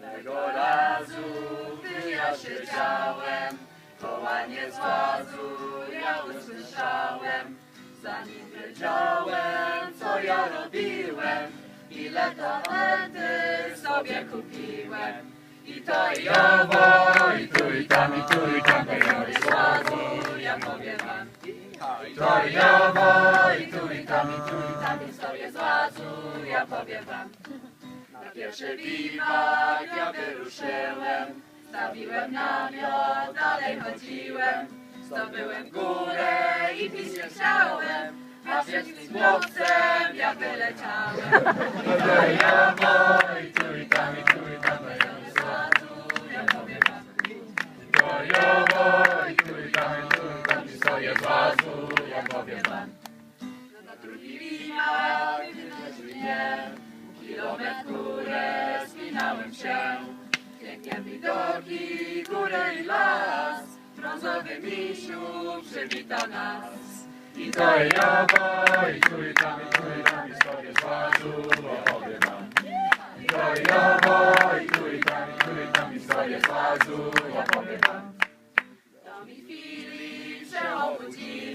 Tego razu, gdy ja siedziałem, wołanie z łazu ja usłyszałem. Zanim wiedziałem, co ja robiłem, ile talenty sobie kupiłem. I to i owo, i tu i tam, i tu i tam, z łazu, ja powiem. To i owo, i tu i tam, i tu i tam, historię z łazu, ja powiem wam. Na pierwszy biwak ja wyruszyłem, stawiłem namiot, dalej chodziłem. Zdobyłem górę i pić nie chciałem, a z chłopcem ja wyleciałem. I to i owo, i tu i tam, i tu i tam, z łazu, ja powiem wam. To i owo, i tu i tam, i tu i tam, historię z łazu, ja powiem wam. Biwak wychodziłem, kilometr górę spinałem się. Pięknie widoki, górę i las, brązowy misiu przywita nas. I to i owo, i tu i tam, i tu i tam, historię z łazu, opowiem wam. I to i owo, i tu i tam, i tu i tam, historię z łazu, opowiem wam. Tom i Filip się obudzili,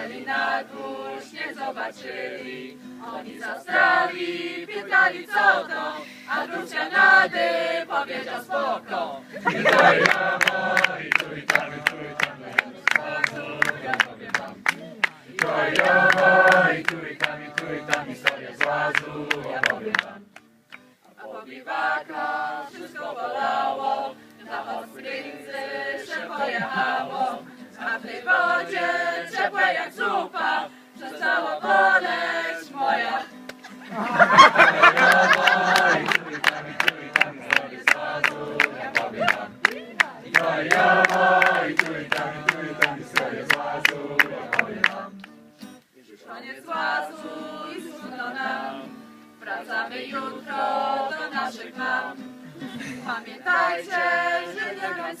zerknęli na dwór, śnieg zobaczyli. Oni z Australii pytali co to, a drucianady powiedział spoko. To i ja powiem. I tu i tam, tu i tam, z ja powiem wam. Historia z łazu, ja powiem wam. Koniec łazu i smutno nam, wracamy jutro do naszych mam. Pamiętajcie, że nie bądź